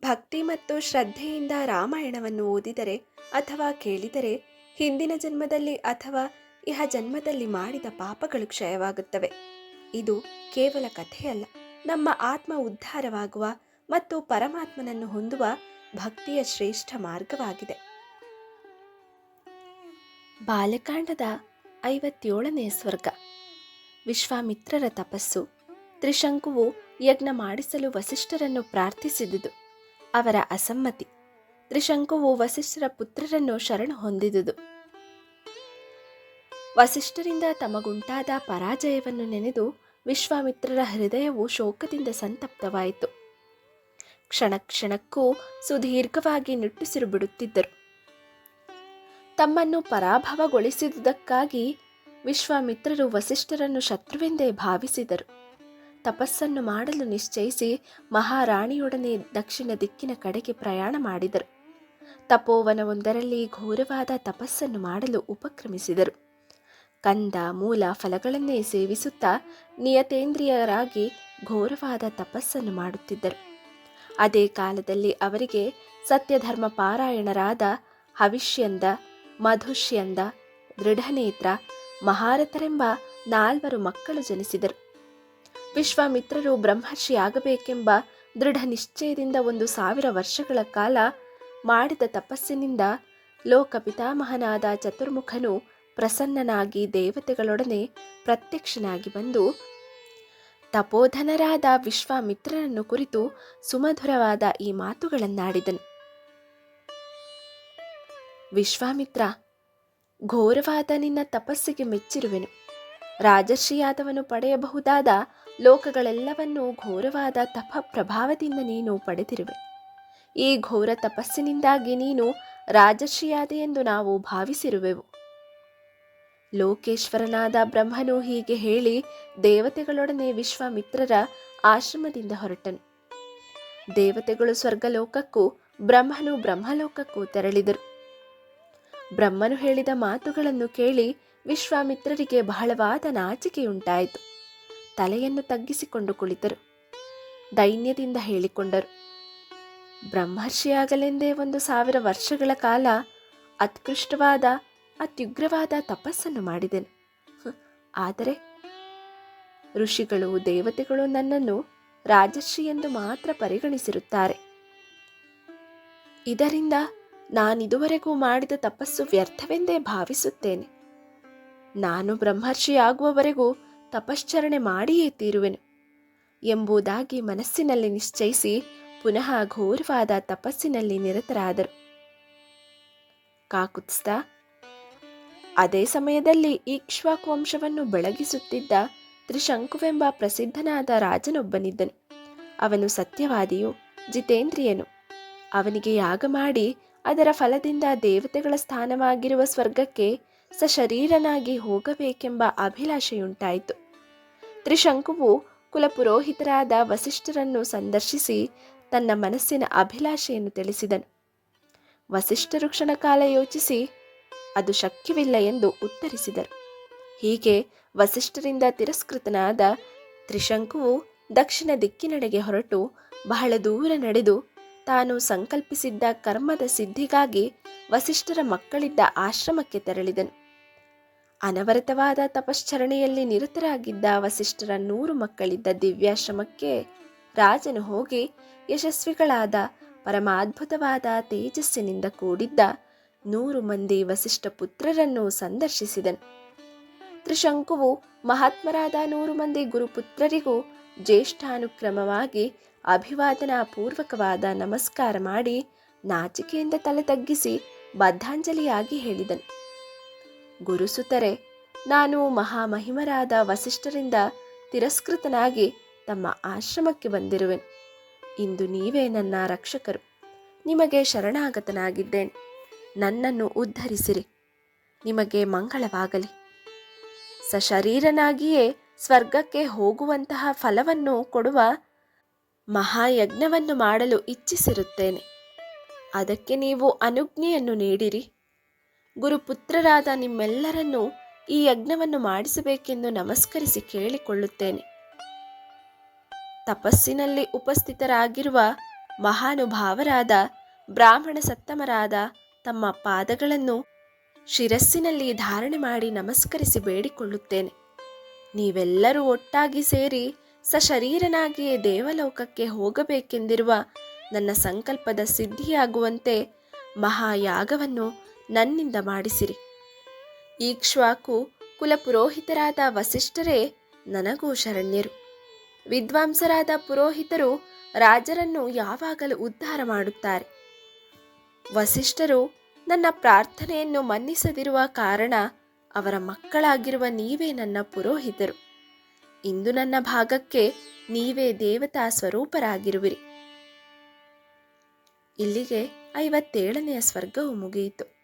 ಭಕ್ತಿ ಮತ್ತು ಶ್ರದ್ಧೆಯಿಂದ ರಾಮಾಯಣವನ್ನು ಓದಿದರೆ ಅಥವಾ ಕೇಳಿದರೆ ಹಿಂದಿನ ಜನ್ಮದಲ್ಲಿ ಅಥವಾ ಇಹ ಜನ್ಮದಲ್ಲಿ ಮಾಡಿದ ಪಾಪಗಳು ಕ್ಷಯವಾಗುತ್ತವೆ. ಇದು ಕೇವಲ ಕಥೆಯಲ್ಲ. ನಮ್ಮ ಆತ್ಮ ಉದ್ಧಾರವಾಗುವ ಮತ್ತು ಪರಮಾತ್ಮನನ್ನು ಹೊಂದುವ ಭಕ್ತಿಯ ಶ್ರೇಷ್ಠ ಮಾರ್ಗವಾಗಿದೆ. ಬಾಲಕಾಂಡದ ಐವತ್ತೇಳನೇ ಸ್ವರ್ಗ. ವಿಶ್ವಾಮಿತ್ರರ ತಪಸ್ಸು. ತ್ರಿಶಂಕುವು ಯಜ್ಞ ಮಾಡಿಸಲು ವಸಿಷ್ಠರನ್ನು ಪ್ರಾರ್ಥಿಸಿದುದು. ಅವರ ಅಸಮ್ಮತಿ. ತ್ರಿಶಂಕುವು ವಸಿಷ್ಠರ ಪುತ್ರರನ್ನು ಶರಣು ಹೊಂದಿದುದು. ವಸಿಷ್ಠರಿಂದ ತಮಗುಂಟಾದ ಪರಾಜಯವನ್ನು ನೆನೆದು ವಿಶ್ವಾಮಿತ್ರರ ಹೃದಯವು ಶೋಕದಿಂದ ಸಂತಪ್ತವಾಯಿತು. ಕ್ಷಣ ಕ್ಷಣಕ್ಕೂ ಸುದೀರ್ಘವಾಗಿ ನಿಟ್ಟುಸಿರು ಬಿಡುತ್ತಿದ್ದರು ತಮ್ಮನ್ನು ಪರಾಭವಗೊಳಿಸಿದುದಕ್ಕಾಗಿ ವಿಶ್ವಾಮಿತ್ರರು ವಸಿಷ್ಠರನ್ನು ಶತ್ರುವೆಂದೇ ಭಾವಿಸಿದರು. ತಪಸ್ಸನ್ನು ಮಾಡಲು ನಿಶ್ಚಯಿಸಿ ಮಹಾರಾಣಿಯೊಡನೆ ದಕ್ಷಿಣ ದಿಕ್ಕಿನ ಕಡೆಗೆ ಪ್ರಯಾಣ ಮಾಡಿದರು. ತಪೋವನವೊಂದರಲ್ಲಿ ಘೋರವಾದ ತಪಸ್ಸನ್ನು ಮಾಡಲು ಉಪಕ್ರಮಿಸಿದರು. ಕಂದ, ಮೂಲ ಫಲಗಳನ್ನೇ ಸೇವಿಸುತ್ತಾ ನಿಯತೇಂದ್ರಿಯರಾಗಿ ಘೋರವಾದ ತಪಸ್ಸನ್ನು ಮಾಡುತ್ತಿದ್ದರು. ಅದೇ ಕಾಲದಲ್ಲಿ ಅವರಿಗೆ ಸತ್ಯಧರ್ಮ ಪಾರಾಯಣರಾದ ಹವಿಷ್ಯಂದ, ಮಧುಷ್ಯಂದ, ದೃಢನೇತ್ರ, ಮಹಾರಥರೆಂಬ ನಾಲ್ವರು ಮಕ್ಕಳು ಜನಿಸಿದರು. ವಿಶ್ವಾಮಿತ್ರರು ಬ್ರಹ್ಮರ್ಷಿಯಾಗಬೇಕೆಂಬ ದೃಢ ನಿಶ್ಚಯದಿಂದ ಒಂದು ಸಾವಿರ ವರ್ಷಗಳ ಕಾಲ ಮಾಡಿದ ತಪಸ್ಸಿನಿಂದ ಲೋಕ ಪಿತಾಮಹನಾದ ಚತುರ್ಮುಖನು ಪ್ರಸನ್ನನಾಗಿ ದೇವತೆಗಳೊಡನೆ ಪ್ರತ್ಯಕ್ಷನಾಗಿ ಬಂದು ತಪೋಧನರಾದ ವಿಶ್ವಾಮಿತ್ರರನ್ನು ಕುರಿತು ಸುಮಧುರವಾದ ಈ ಮಾತುಗಳನ್ನಾಡಿದನು. ವಿಶ್ವಾಮಿತ್ರ, ಘೋರವಾದ ನಿನ್ನ ತಪಸ್ಸಿಗೆ ಮೆಚ್ಚಿರುವೆನು. ರಾಜರ್ಷಿಯಾದವನು ಪಡೆಯಬಹುದಾದ ಲೋಕಗಳೆಲ್ಲವನ್ನೂ ಘೋರವಾದ ತಪ ಪ್ರಭಾವದಿಂದ ನೀನು ಪಡೆದಿರುವೆ. ಈ ಘೋರ ತಪಸ್ಸಿನಿಂದಾಗಿ ನೀನು ರಾಜಶ್ರೀಯಾದೆ ಎಂದು ನಾವು ಭಾವಿಸಿರುವೆವು. ಲೋಕೇಶ್ವರನಾದ ಬ್ರಹ್ಮನು ಹೀಗೆ ಹೇಳಿ ದೇವತೆಗಳೊಡನೆ ವಿಶ್ವಾಮಿತ್ರರ ಆಶ್ರಮದಿಂದ ಹೊರಟನು. ದೇವತೆಗಳು ಸ್ವರ್ಗಲೋಕಕ್ಕೂ ಬ್ರಹ್ಮನು ಬ್ರಹ್ಮಲೋಕಕ್ಕೂ ತೆರಳಿದರು. ಬ್ರಹ್ಮನು ಹೇಳಿದ ಮಾತುಗಳನ್ನು ಕೇಳಿ ವಿಶ್ವಾಮಿತ್ರರಿಗೆ ಬಹಳವಾದ ನಾಚಿಕೆಯುಂಟಾಯಿತು. ತಲೆಯನ್ನು ತಗ್ಗಿಸಿಕೊಂಡು ಕುಳಿತರು. ದೈನ್ಯದಿಂದ ಹೇಳಿಕೊಂಡರು, ಬ್ರಹ್ಮರ್ಷಿಯಾಗಲೆಂದೇ ಒಂದು ಸಾವಿರ ವರ್ಷಗಳ ಕಾಲ ಅತ್ಕೃಷ್ಟವಾದ, ಅತ್ಯುಗ್ರವಾದ ತಪಸ್ಸನ್ನು ಮಾಡಿದೆನು. ಆದರೆ ಋಷಿಗಳು, ದೇವತೆಗಳು ನನ್ನನ್ನು ರಾಜರ್ಷಿ ಎಂದು ಮಾತ್ರ ಪರಿಗಣಿಸಿರುತ್ತಾರೆ. ಇದರಿಂದ ನಾನಿದುವರೆಗೂ ಮಾಡಿದ ತಪಸ್ಸು ವ್ಯರ್ಥವೆಂದೇ ಭಾವಿಸುತ್ತೇನೆ. ನಾನು ಬ್ರಹ್ಮರ್ಷಿಯಾಗುವವರೆಗೂ ತಪಶ್ಚರಣೆ ಮಾಡಿಯೇ ತೀರುವೆನು. ಎಂಬುದಾಗಿ ಮನಸ್ಸಿನಲ್ಲಿ ನಿಶ್ಚಯಿಸಿ ಪುನಃ ಘೋರವಾದ ತಪಸ್ಸಿನಲ್ಲಿ ನಿರತರಾದರು. ಕಾಕುತ್ಸ್ತ, ಅದೇ ಸಮಯದಲ್ಲಿ ಈಕ್ಷ್ವಾಕು ವಂಶವನ್ನು ಬೆಳಗಿಸುತ್ತಿದ್ದ ತ್ರಿಶಂಕುವೆಂಬ ಪ್ರಸಿದ್ಧನಾದ ರಾಜನೊಬ್ಬನಿದ್ದನು. ಅವನು ಸತ್ಯವಾದಿಯು, ಜಿತೇಂದ್ರಿಯನು. ಅವನಿಗೆ ಯಾಗ ಮಾಡಿ ಅದರ ಫಲದಿಂದ ದೇವತೆಗಳ ಸ್ಥಾನವಾಗಿರುವ ಸ್ವರ್ಗಕ್ಕೆ ಸಶರೀರನಾಗಿ ಹೋಗಬೇಕೆಂಬ ಅಭಿಲಾಷೆಯುಂಟಾಯಿತು. ತ್ರಿಶಂಕುವು ಕುಲಪುರೋಹಿತರಾದ ವಸಿಷ್ಠರನ್ನು ಸಂದರ್ಶಿಸಿ ತನ್ನ ಮನಸ್ಸಿನ ಅಭಿಲಾಷೆಯನ್ನು ತಿಳಿಸಿದನು. ವಸಿಷ್ಠರು ಕ್ಷಣಕಾಲ ಯೋಚಿಸಿ, ಅದು ಶಕ್ಯವಿಲ್ಲ ಎಂದು ಉತ್ತರಿಸಿದರು. ಹೀಗೆ ವಸಿಷ್ಠರಿಂದ ತಿರಸ್ಕೃತನಾದ ತ್ರಿಶಂಕುವು ದಕ್ಷಿಣ ದಿಕ್ಕಿನೆಡೆಗೆ ಹೊರಟು ಬಹಳ ದೂರ ನಡೆದು ತಾನು ಸಂಕಲ್ಪಿಸಿದ್ದ ಕರ್ಮದ ಸಿದ್ಧಿಗಾಗಿ ವಸಿಷ್ಠರ ಮಕ್ಕಳಿದ್ದ ಆಶ್ರಮಕ್ಕೆ ತೆರಳಿದನು. ಅನವರತವಾದ ತಪಶ್ಚರಣೆಯಲ್ಲಿ ನಿರತರಾಗಿದ್ದ ವಸಿಷ್ಠರ ನೂರು ಮಕ್ಕಳಿದ್ದ ದಿವ್ಯಾಶ್ರಮಕ್ಕೆ ರಾಜನು ಹೋಗಿ ಯಶಸ್ವಿಗಳಾದ ಪರಮಾದ್ಭುತವಾದ ತೇಜಸ್ಸಿನಿಂದ ಕೂಡಿದ್ದ ನೂರು ಮಂದಿ ವಸಿಷ್ಠ ಪುತ್ರರನ್ನು ಸಂದರ್ಶಿಸಿದನು. ತ್ರಿಶಂಕುವು ಮಹಾತ್ಮರಾದ ನೂರು ಮಂದಿ ಗುರುಪುತ್ರರಿಗೂ ಜ್ಯೇಷ್ಠಾನುಕ್ರಮವಾಗಿ ಅಭಿವಾದನಾ ಪೂರ್ವಕವಾದ ನಮಸ್ಕಾರ ಮಾಡಿ ನಾಚಿಕೆಯಿಂದ ತಲೆ ತಗ್ಗಿಸಿ ಬದ್ಧಾಂಜಲಿಯಾಗಿ ಹೇಳಿದನು. ಗುರುಸುತರೆ ನಾನು ಮಹಾಮಹಿಮರಾದ ವಸಿಷ್ಠರಿಂದ ತಿರಸ್ಕೃತನಾಗಿ ತಮ್ಮ ಆಶ್ರಮಕ್ಕೆ ಬಂದಿರುವೆನು. ಇಂದು ನೀವೇ ನನ್ನ ರಕ್ಷಕರು. ನಿಮಗೆ ಶರಣಾಗತನಾಗಿದ್ದೇನೆ. ನನ್ನನ್ನು ಉದ್ಧರಿಸಿರಿ. ನಿಮಗೆ ಮಂಗಳವಾಗಲಿ. ಸಶರೀರನಾಗಿಯೇ ಸ್ವರ್ಗಕ್ಕೆ ಹೋಗುವಂತಹ ಫಲವನ್ನು ಕೊಡುವ ಮಹಾಯಜ್ಞವನ್ನು ಮಾಡಲು ಇಚ್ಛಿಸಿರುತ್ತೇನೆ. ಅದಕ್ಕೆ ನೀವು ಅನುಜ್ಞೆಯನ್ನು ನೀಡಿರಿ. ಗುರುಪುತ್ರರಾದ ನಿಮ್ಮೆಲ್ಲರನ್ನೂ ಈ ಯಜ್ಞವನ್ನು ಮಾಡಿಸಬೇಕೆಂದು ನಮಸ್ಕರಿಸಿ ಕೇಳಿಕೊಳ್ಳುತ್ತೇನೆ. ತಪಸ್ಸಿನಲ್ಲಿ ಉಪಸ್ಥಿತರಾಗಿರುವ ಮಹಾನುಭಾವರಾದ ಬ್ರಾಹ್ಮಣ ಸತ್ತಮರಾದ ತಮ್ಮ ಪಾದಗಳನ್ನು ಶಿರಸ್ಸಿನಲ್ಲಿ ಧಾರಣೆ ಮಾಡಿ ನಮಸ್ಕರಿಸಿ ಬೇಡಿಕೊಳ್ಳುತ್ತೇನೆ. ನೀವೆಲ್ಲರೂ ಒಟ್ಟಾಗಿ ಸೇರಿ ಸಶರೀರನಾಗಿಯೇ ದೇವಲೋಕಕ್ಕೆ ಹೋಗಬೇಕೆಂದಿರುವ ನನ್ನ ಸಂಕಲ್ಪದ ಸಿದ್ಧಿಯಾಗುವಂತೆ ಮಹಾಯಾಗವನ್ನು ನನ್ನಿಂದ ಮಾಡಿಸಿರಿ. ಈಕ್ಷ್ವಾಕು ಕುಲಪುರೋಹಿತರಾದ ವಸಿಷ್ಠರೇ ನನಗೂ ಶರಣ್ಯರು. ವಿದ್ವಾಂಸರಾದ ಪುರೋಹಿತರು ರಾಜರನ್ನು ಯಾವಾಗಲೂ ಉದ್ಧಾರ ಮಾಡುತ್ತಾರೆ. ವಸಿಷ್ಠರು ನನ್ನ ಪ್ರಾರ್ಥನೆಯನ್ನು ಮನ್ನಿಸದಿರುವ ಕಾರಣ ಅವರ ಮಕ್ಕಳಾಗಿರುವ ನೀವೇ ನನ್ನ ಪುರೋಹಿತರು. ಇಂದು ನನ್ನ ಭಾಗಕ್ಕೆ ನೀವೇ ದೇವತಾ ಸ್ವರೂಪರಾಗಿರುವಿರಿ. ಇಲ್ಲಿಗೆ ಐವತ್ತೇಳನೆಯ ಸ್ವರ್ಗವು ಮುಗಿಯಿತು.